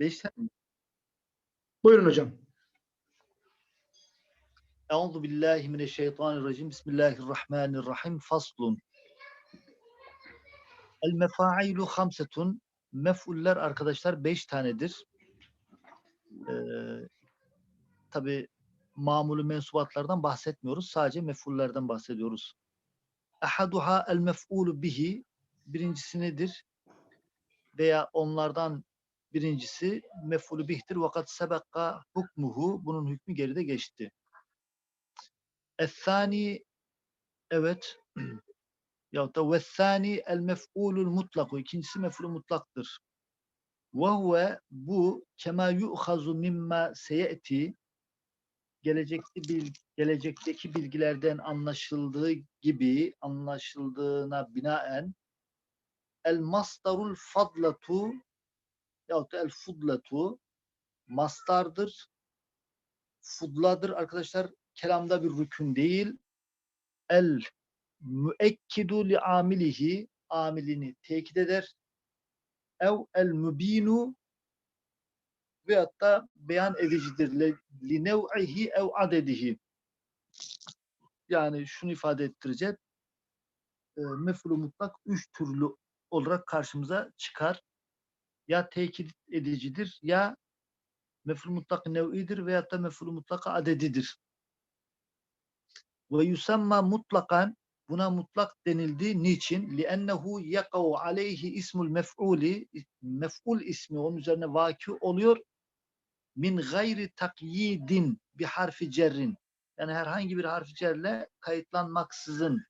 Beş tane. Buyurun hocam. Euzu billahi mineşşeytanirracim. Bismillahirrahmanirrahim. Faslun. El mefailu hamsetun. Mef'uller arkadaşlar beş tanedir. Ee, Tabi mamulü mensubatlardan bahsetmiyoruz. Sadece mef'ullerden bahsediyoruz. Ahaduha el mef'ulu bihi. Birincisi nedir? Veya onlardan Birincisi mef'ulü bihtir vakat sebekka hukmuhu. Bunun hükmü geride geçti. Ethani evet ya da vethani el mef'ulul mutlaku. İkincisi mef'ulü mutlaktır. Ve huve bu kema yu'hazu mimma seyeti gelecekte bil, gelecekteki bilgilerden anlaşıldığı gibi anlaşıldığına binaen el masdarul fadlatu yahut el fudlatu mastardır. Fudladır arkadaşlar kelamda bir rükün değil. El müekkidu li amilihi amilini tekit eder. Ev el mübinu veyahut da beyan edicidir. Li nev'ihi ev adedihi. Yani şunu ifade ettirecek. E, mutlak üç türlü olarak karşımıza çıkar ya tekit edicidir ya mef'ul mutlak nev'idir veya da mef'ul mutlak adedidir. Ve yusamma mutlakan buna mutlak denildi. Niçin? Liennehu yakav aleyhi ismul mef'uli mef'ul ismi onun üzerine vaki oluyor. Min gayri takyidin bir harfi cerrin. Yani herhangi bir harfi cerle kayıtlanmaksızın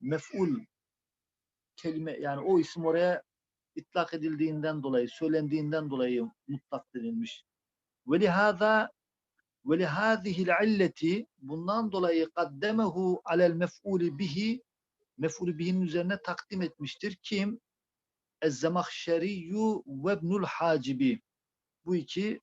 mef'ul kelime yani o isim oraya itlak edildiğinden dolayı, söylendiğinden dolayı mutlak denilmiş. Ve lihâzâ ve lihâzihil illeti bundan dolayı kaddemehu alel mef'uli bihi mef'ulü bihinin üzerine takdim etmiştir. Kim? Ez-Zemahşeriyyu ve İbnül Hacibi. Bu iki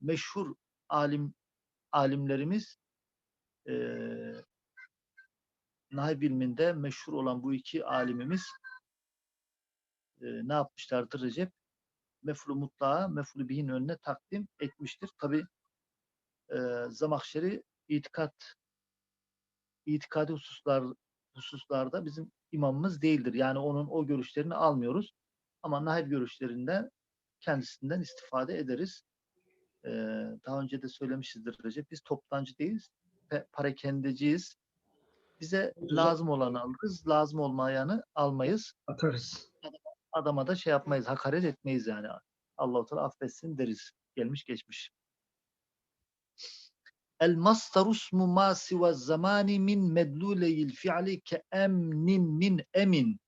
meşhur alim alimlerimiz eee nahiv ilminde meşhur olan bu iki alimimiz eee, ne yapmışlardır Recep? Mef'ulü mutlağa, mef'ulü bihin önüne takdim etmiştir. Tabi e, Zamahşeri itikat itikadi hususlar hususlarda bizim imamımız değildir. Yani onun o görüşlerini almıyoruz. Ama nahiv görüşlerinden kendisinden istifade ederiz. E, daha önce de söylemişizdir Recep. Biz toptancı değiliz. pe- Parakendeciyiz. Bize lazım olanı alırız. Lazım olmayanı almayız. Atarız. Adama da şey yapmayız. Hakaret etmeyiz yani. Allah-u Teala affetsin deriz. Gelmiş geçmiş. El masdaru ismu ma siva zamani min medluleyil fi'li ke emnin min emin.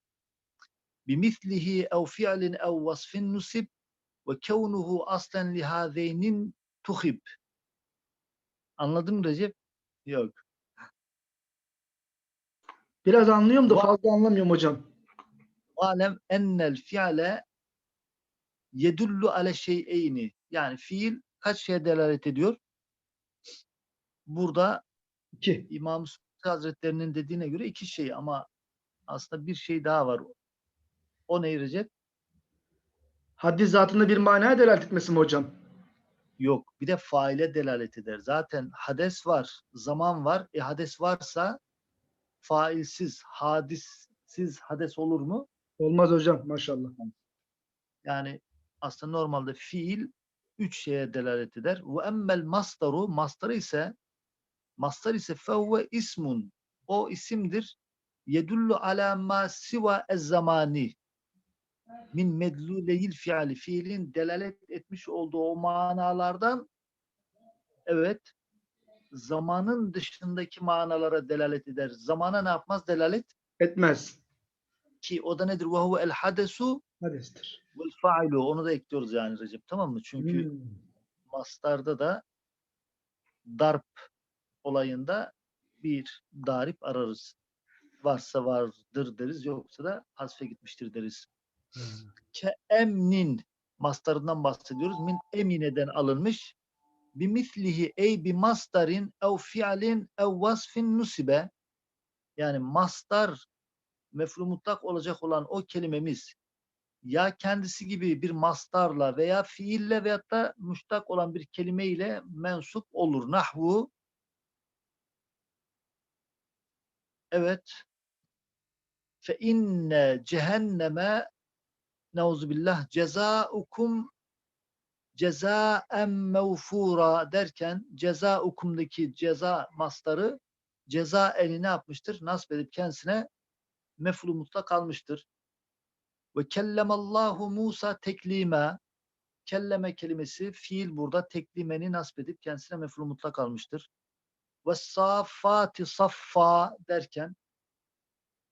Bimislihi ev fi'lin ev vasfin nusib ve kevnuhu aslen lihazeynin tuhib. Anladın mı Recep? Yok. Biraz anlıyorum da fazla anlamıyorum hocam. Alem ennel fi'le yedullu ale şey'eyni. Yani fiil kaç şeye delalet ediyor? Burada İki. İmam Suyuti Hazretlerinin dediğine göre iki şey ama aslında bir şey daha var. O ne Recep? Haddi zatında bir manaya delalet etmesi mi hocam? Yok. Bir de faile delalet eder. Zaten hades var, zaman var. E hades varsa failsiz, hadissiz hades olur mu? Olmaz hocam maşallah. Yani aslında normalde fiil üç şeye delalet eder. Ve emmel masdaru, mastarı ise mastar ise fevve ismun. O isimdir. Yedullu ala ma siva ez zamani. Min medluleyil fiili. Fiilin delalet etmiş olduğu o manalardan evet zamanın dışındaki manalara delalet eder. Zamana ne yapmaz? Delalet Etmez. Ki o da nedir? Ve huve el hadesu Hadistir. vel failu. Onu da ekliyoruz yani Recep. Tamam mı? Çünkü Hmm. mastarda da darp olayında bir darip ararız. Varsa vardır deriz, yoksa da hasfe gitmiştir deriz. Ke emnin mastarından bahsediyoruz. Min emineden alınmış. Bimislihi ey bi mastarin ev fi'lin ev vasfin nusibe. Yani mastar mef'ul mutlak olacak olan o kelimemiz ya kendisi gibi bir mastarla veya fiille veyahut da müştak olan bir kelime ile mensup olur. Nahvu evet fe inne cehenneme neuzubillah cezaukum cezaen mevfura derken cezaukumdaki ceza mastarı ceza eli ne yapmıştır? Nasip edip kendisine mef'ul mutlak almıştır. Ve kellemallahu Musa teklime kelleme kelimesi fiil burada teklimeni nasip edip kendisine mef'ul mutlak almıştır. Ve safati saffa derken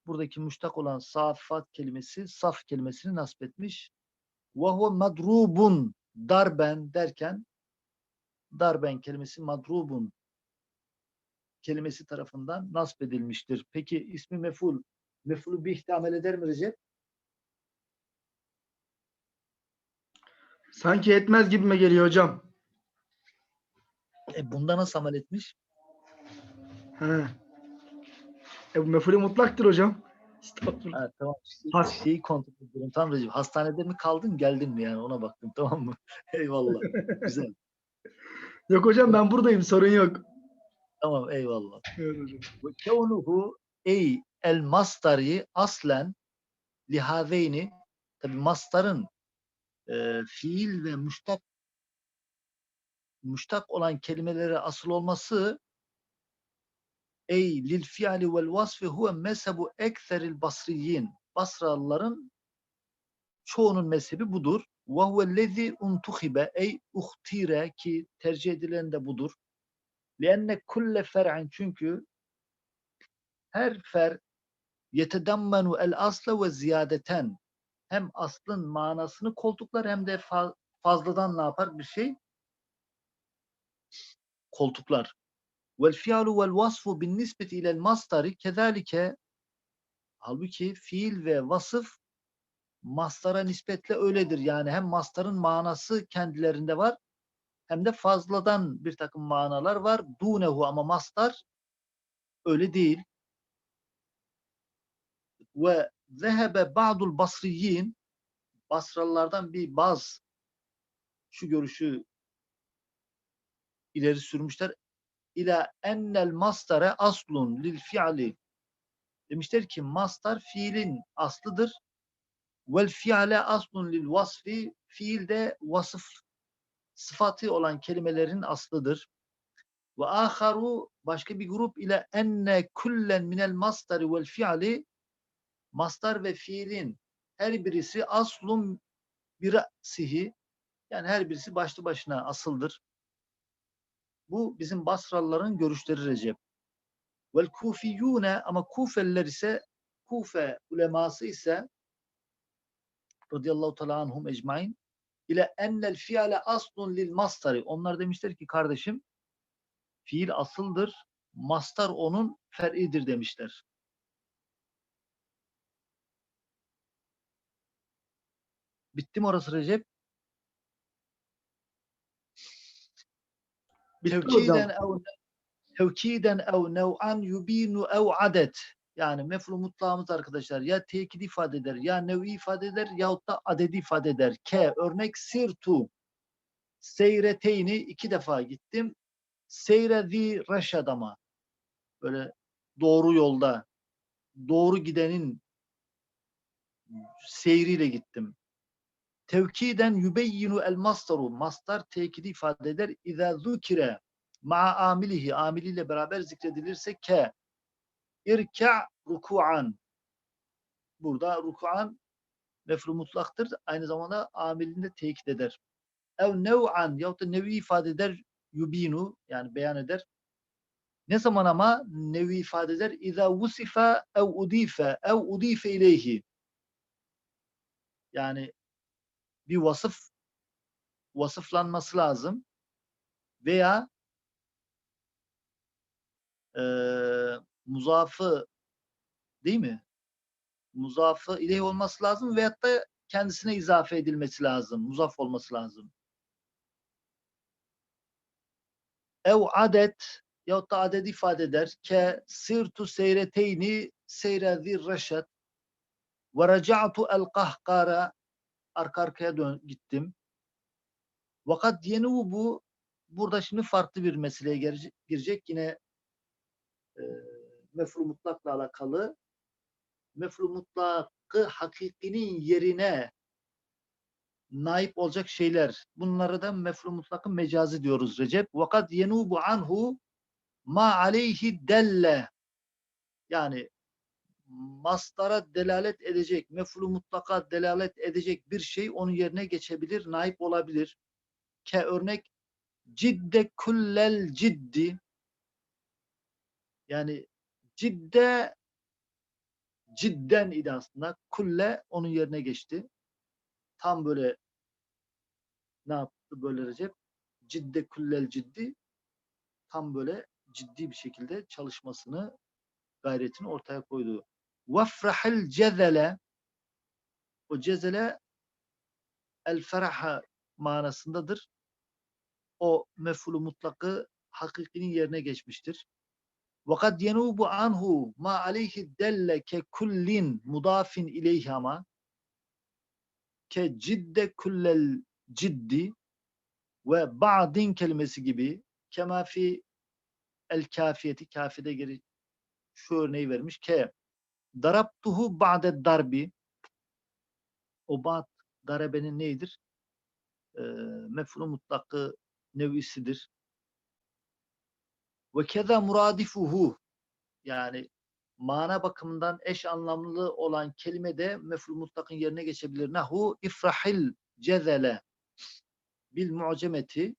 buradaki müştak olan safat kelimesi saf kelimesini nasip etmiş. Ve huve madrubun darben derken darben kelimesi madrubun kelimesi tarafından nasip edilmiştir. Peki ismi mef'ul mef'ulü bir ihtimal eder mi Recep? Sanki etmez gibime geliyor hocam. E bunda nasıl amel etmiş? He. E bu mefulü mutlaktır hocam. Estağfurullah. Ha, tamam. Has- şeyi kontrol ediyorum. Tamam Recep. Hastanede mi kaldın geldin mi yani ona baktım tamam mı? eyvallah. Güzel. Yok hocam ben buradayım sorun yok. Tamam eyvallah. Evet hocam. Ve kevnuhu ey el mastari aslen lihazeyni tabi mastarın e, fiil ve müştak müştak olan kelimelere asıl olması ey lil fiili vel vasfi huve mezhebu ekseril basriyin Basralıların çoğunun mezhebi budur. Ve huvellezi untuhibe ey uhtire ki tercih edilen de budur. Lienne kulle fer'in çünkü her fer yetedammenu el asla ve ziyadeten hem aslın manasını koltuklar hem de fa- fazladan ne yapar bir şey koltuklar. Vel fi'lu vel vasfu bin nispeti ilel mastari kezalike halbuki fiil ve vasıf mastara nispetle öyledir. Yani hem mastarın manası kendilerinde var hem de fazladan bir takım manalar var. Dunehu ama mastar öyle değil. Ve zehebe ba'dul basriyin Basralılardan bir baz şu görüşü ileri sürmüşler. İla ennel mastare aslun lil fi'li demişler ki mastar fiilin aslıdır. Vel fi'ale aslun lil vasfi fiil de vasıf sıfatı olan kelimelerin aslıdır. Ve aharu başka bir grup ile enne kullen minel mastari vel fi'li mastar ve fiilin her birisi aslun bir sihi yani her birisi başlı başına asıldır. Bu bizim Basralıların görüşleri Recep. Vel kufiyyune ama Kufeliler ise Kufe uleması ise radıyallahu teala anhum ecmain ile ennel fiale aslun lil mastari. Onlar demişler ki kardeşim fiil asıldır. Mastar onun fer'idir demişler. Bitti mi orası Recep? Tevkiden ev tevkiden ev nev'an yubinu ev adet. Yani mef'ul mutlağımız arkadaşlar ya tekit ifade eder, ya nev'i ifade eder yahut da adedi ifade eder. Ke örnek sirtu. Seyreteyni iki defa gittim. Seyrezi reşadama. Böyle doğru yolda, doğru gidenin seyriyle gittim. Tevkiden yubeyyinu el mastaru. Mastar tekidi ifade eder. İza zukire ma'a amilihi. Amiliyle beraber zikredilirse ke. İrka ruku'an. Burada ruku'an mefru mutlaktır. Aynı zamanda amilini de tekit eder. Ev nev'an yahut da nevi ifade eder. Yubinu yani beyan eder. Ne zaman ama nevi ifade eder? İza vusifa ev udife ev udife ileyhi. Yani bir vasıf vasıflanması lazım veya eee muzafı değil mi? Muzafı ileyh olması lazım veyahut da kendisine izafe edilmesi lazım. Muzaf olması lazım. Ev adet yahut da adet ifade eder. Ke sirtu seyreteyni seyre zir reşet ve reca'tu el kahkara arka arkaya dön gittim. Vakat yenubu bu burada şimdi farklı bir meseleye girecek. yine e, mefru mutlakla alakalı. Mefru mutlakı hakikinin yerine naip olacak şeyler. Bunları da mefru mutlakın mecazi diyoruz Recep. Vakat yenubu anhu ma aleyhi delle yani mastara delalet edecek, mef'ulu mutlaka delalet edecek bir şey onun yerine geçebilir, naip olabilir. Ke örnek cidde kullel ciddi yani cidde cidden idi aslında. Kulle onun yerine geçti. Tam böyle ne yaptı böyle Recep? Cidde kullel ciddi tam böyle ciddi bir şekilde çalışmasını gayretini ortaya koydu. Vefrahil cezele o cezele el feraha manasındadır. O mef'ulu mutlakı hakikinin yerine geçmiştir. Vakat yenubu anhu ma aleyhi delle ke kullin mudafin ileyhi ama ke cidde kullel ciddi ve ba'din kelimesi gibi kema el kafiyeti kafide geri şu örneği vermiş ke darabtuhu ba'de darbi o ba'd darabenin neydir? E, mef'ulu mutlakı nevisidir. Ve keza muradifuhu yani mana bakımından eş anlamlı olan kelime de mef'ul mutlakın yerine geçebilir. Nahu ifrahil cezele bil mu'cemeti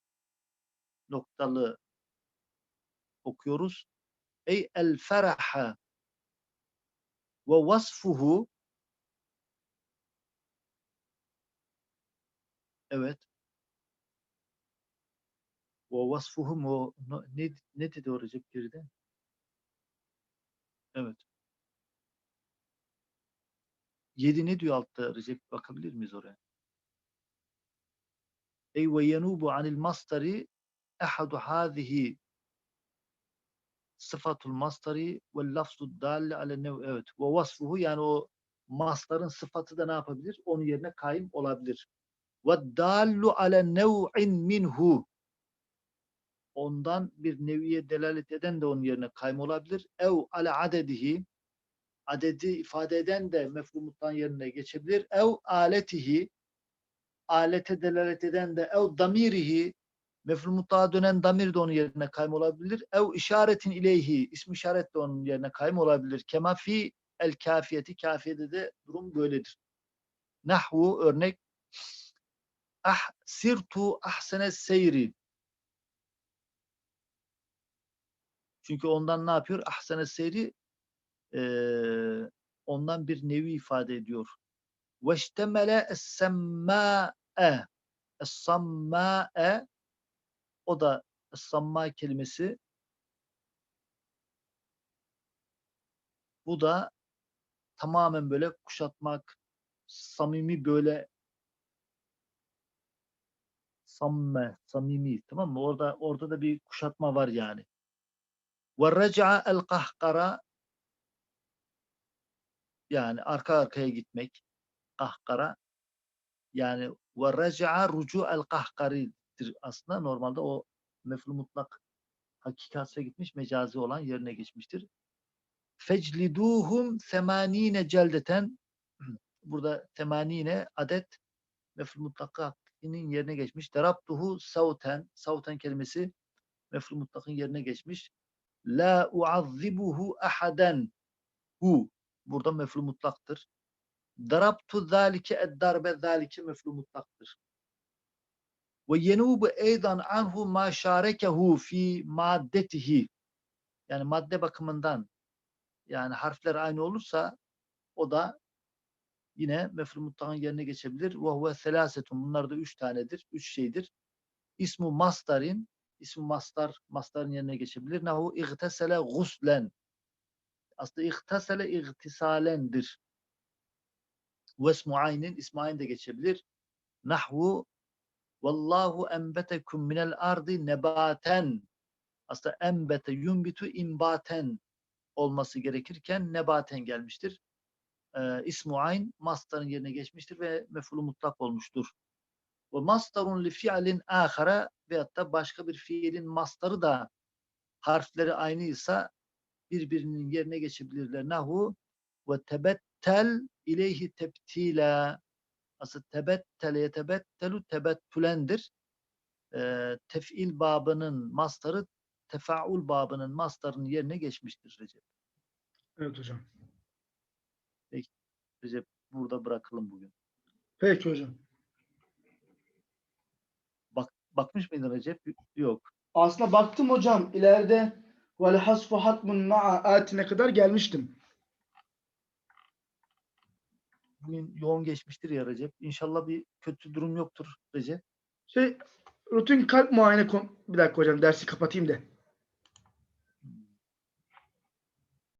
noktalı okuyoruz. Ey el feraha ve vasfuhu evet ve vasfuhu mu ne, ne dedi Recep geride? Evet. Yedi ne diyor altta Recep? Bakabilir miyiz oraya? Ey ve yenubu anil mastari ehadu hâzihi sıfatul mastari ve lafzu dalle ale nev evet ve vasfuhu yani o mastarın sıfatı da ne yapabilir? Onun yerine kaim olabilir. Ve dallu ale nev'in minhu ondan bir neviye delalet eden de onun yerine kaym olabilir. Ev ale adedihi adedi ifade eden de mefhumuttan yerine geçebilir. Ev aletihi alete delalet eden de ev damirihi mefhumutluğa dönen damir de onun yerine kaym olabilir. Ev işaretin ileyhi ismi işaret de onun yerine kaym olabilir. Kema fi el kafiyeti kafiyede de durum böyledir. Nahvu örnek ah sirtu ahsene seyri Çünkü ondan ne yapıyor? Ahsene seyri e, ondan bir nevi ifade ediyor. Veştemele es-semmâ'e es-sammâ'e o da es-sammâ kelimesi bu da tamamen böyle kuşatmak, samimi böyle samme, samimi tamam mı? Orada orada da bir kuşatma var yani. Ve reca el kahkara yani arka arkaya gitmek kahkara yani ve reca rucu el kahkaridir aslında normalde o mef'ul mutlak hakikatse gitmiş mecazi olan yerine geçmiştir. Fecliduhum semanine celdeten burada semanine adet mef'ul mutlak hakikinin yerine geçmiş. Derabtuhu savten savten kelimesi mef'ul mutlakın yerine geçmiş. La uazzibuhu ahaden. Hu. Burada mef'ul mutlaktır. Darabtu zalike eddarbe zalike mef'ul mutlaktır. Ve yenubu eydan anhu ma şarekehu fi maddetihi. Yani madde bakımından yani harfler aynı olursa o da yine mef'ul mutlakın yerine geçebilir. Ve huve selasetun. Bunlar da üç tanedir. Üç şeydir. İsmu mastarin ismi mastar, mastarın yerine geçebilir. Nahu igtesele guslen. Aslında igtesele igtisalendir. Ve ismu aynin, ismi ayn de geçebilir. Nahvu Vallahu enbetekum minel ardi nebaten. Aslında enbete yumbitu imbaten olması gerekirken nebaten gelmiştir. e, ismu ayn mastarın yerine geçmiştir ve mef'ulü mutlak olmuştur. Ve mastarun li fi'lin ahara veyahut da başka bir fiilin mastarı da harfleri aynıysa birbirinin yerine geçebilirler. Nahu ve tebettel ileyhi tebtila. Aslında tebettel yetebettelu tebettülendir. Ee, tef'il babının mastarı tefaul babının mastarının yerine geçmiştir Recep. Evet hocam. Recep burada bırakalım bugün. Peki hocam. Bak, bakmış mıydın Recep? Yok. Aslında baktım hocam ileride vel hasfu hatmun ma'a atine kadar gelmiştim. Bugün yoğun geçmiştir ya Recep. İnşallah bir kötü durum yoktur Recep. Şey rutin kalp muayene kon- bir dakika hocam dersi kapatayım da.